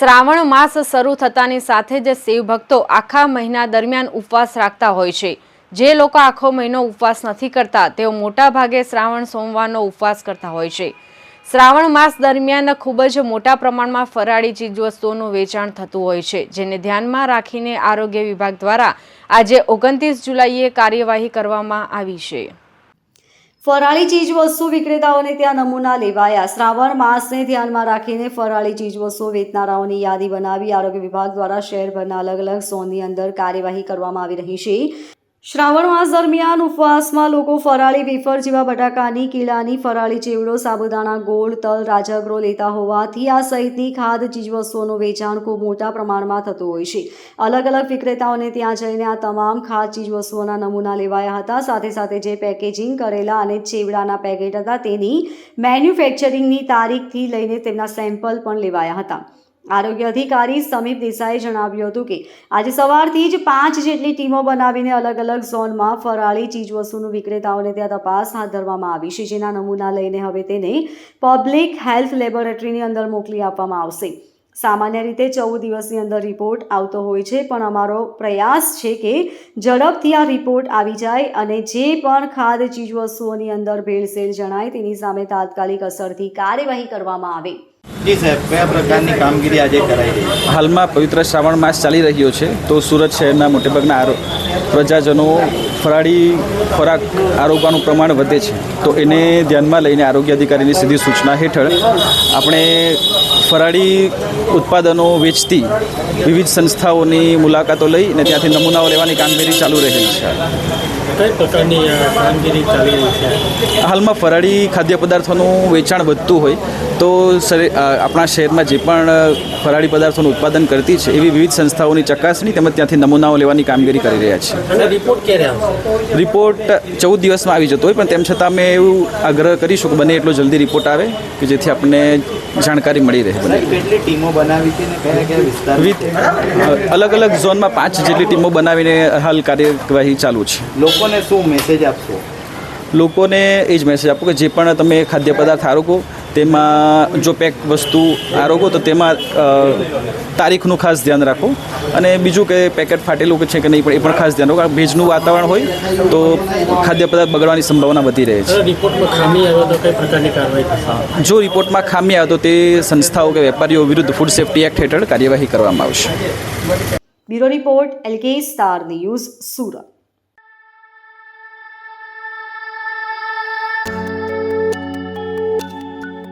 શ્રાવણ માસ શરૂ થતાની સાથે જ શિવ ભક્તો આખા મહિના દરમિયાન ઉપવાસ રાખતા હોય છે. જે લોકો આખો મહિનો ઉપવાસ નથી કરતા, તેઓ મોટા ભાગે શ્રાવણ સોમવારનો ઉપવાસ કરતા હોય છે. શ્રાવણ માસ દરમિયાન ખૂબ જ મોટા પ્રમાણમાં ફરાળી ચીજવસ્તુઓનું વેચાણ થતું હોય છે, જેને ધ્યાનમાં રાખીને આરોગ્ય વિભાગ દ્વારા આજે ઓગણત્રીસ જુલાઈએ કાર્યવાહી કરવામાં આવી છે. ફરાળી ચીજ વસ્તુ વિક્રેતાઓને ત્યાં નમૂના લેવાયા. શ્રાવણ માસને ધ્યાનમાં રાખીને ફરાળી ચીજ વસ્તુઓ વેચનારાઓની યાદી બનાવી આરોગ્ય વિભાગ દ્વારા શહેરભરના અલગ અલગ ઝોનની અંદર કાર્યવાહી કરવામાં આવી રહી છે. શ્રાવણ માસ દરમિયાન ઉપવાસમાં લોકો ફરાળી વેફર જેવા બટાકાની, કેળાની ફરાળી ચેવડો, સાબુદાણા, ગોળ, તલ, રાજગરો લેતા હોવાથી આ સહિતની ખાદ ચીજવસ્તુઓનું વેચાણ ખૂબ મોટા પ્રમાણમાં થતું હોય છે. અલગ અલગ વિક્રેતાઓને ત્યાં જઈને આ તમામ ખાદ ચીજવસ્તુઓના નમૂના લેવાયા હતા. સાથે સાથે જે પેકેજિંગ કરેલા અને ચેવડાના પેકેટ હતા તેની મેન્યુફેક્ચરિંગની તારીખથી લઈને તેમના સેમ્પલ પણ લેવાયા હતા. આરોગ્ય અધિકારી સમીપ દેસાઈએ જણાવ્યું હતું કે, આજે સવારથી જ પાંચ જેટલી ટીમો બનાવીને અલગ અલગ ઝોનમાં ફરાળી ચીજવસ્તુનું વિક્રેતાઓને ત્યાં તપાસ હાથ ધરવામાં આવી છે, જેના નમૂના લઈને હવે તેને પબ્લિક હેલ્થ લેબોરેટરીની અંદર મોકલી આપવામાં આવશે. સામાન્ય રીતે ચૌદ દિવસની અંદર રિપોર્ટ આવતો હોય છે, પણ અમારો પ્રયાસ છે કે ઝડપથી આ રિપોર્ટ આવી જાય અને જે પણ ખાદ ચીજવસ્તુઓની અંદર ભેળસેળ જણાય તેની સામે તાત્કાલિક અસરથી કાર્યવાહી કરવામાં આવે. કયા પ્રકારની કામગીરી આજે કરાઈ હાલમાં પવિત્ર શ્રાવણ માસ ચાલી રહ્યો છે, તો સુરત શહેરના મોટેભાગના પ્રજાજનો ફરાળી ખોરાક આરોગવાનું પ્રમાણ વધે છે. તો એને ધ્યાનમાં લઈને આરોગ્ય અધિકારીની સીધી સૂચના હેઠળ આપણે ફરાળી ઉત્પાદનો વેચતી વિવિધ સંસ્થાઓની મુલાકાતો લઈ અને ત્યાંથી નમૂનાઓ લેવાની કામગીરી ચાલુ રહેલી છે. કઈ પ્રકારની કામગીરી ચાલી રહી છે? હાલમાં ફરાળી ખાદ્ય પદાર્થોનું વેચાણ વધતું હોય તો આપણા શહેરમાં જે પણ ફરાળી પદાર્થોનું ઉત્પાદન કરતી છે એવી વિવિધ સંસ્થાઓની ચકાસણી તેમજ ત્યાંથી નમૂનાઓ લેવાની કામગીરી કરી રહ્યા છે રિપોર્ટ રિપોર્ટ ચૌદ દિવસમાં આવી જતો હોય પણ તેમ છતાં અમે એવું આગ્રહ કરીશું કે બને એટલો જલ્દી રિપોર્ટ આવે કે જેથી આપણને જાણકારી મળી રહે. બને ટીમો બનાવી છે ને કયા કયા વિસ્તાર અલગ અલગ ઝોનમાં પાંચ જેટલી ટીમો બનાવીને હાલ કાર્યવાહી ચાલુ છે. લોકોને શું મેસેજ આપશો? લોકોને એ જ મેસેજ આપો કે જે પણ તમે ખાદ્ય પદાર્થ આરોગો તેમાં જો પેક વસ્તુ આરોગો તો તેમાં તારીખનું ખાસ ધ્યાન રાખો. અને બીજું કે પેકેટ ફાટેલું કે છે કે નહીં પણ એ પણ ખાસ ધ્યાન રાખો. કારણ ભેજનું વાતાવરણ હોય તો ખાદ્ય પદાર્થ બગડવાની સંભાવના વધી રહે છે. અને રિપોર્ટમાં ખામી આવે તો કઈ પ્રકારની કાર્યવાહી થશે? જો રિપોર્ટમાં ખામી આવે તો તે સંસ્થાઓ કે વેપારીઓ વિરુદ્ધ ફૂડ સેફ્ટી એક્ટ હેઠળ કાર્યવાહી કરવામાં આવશે. Bureau report LK Star News Surat.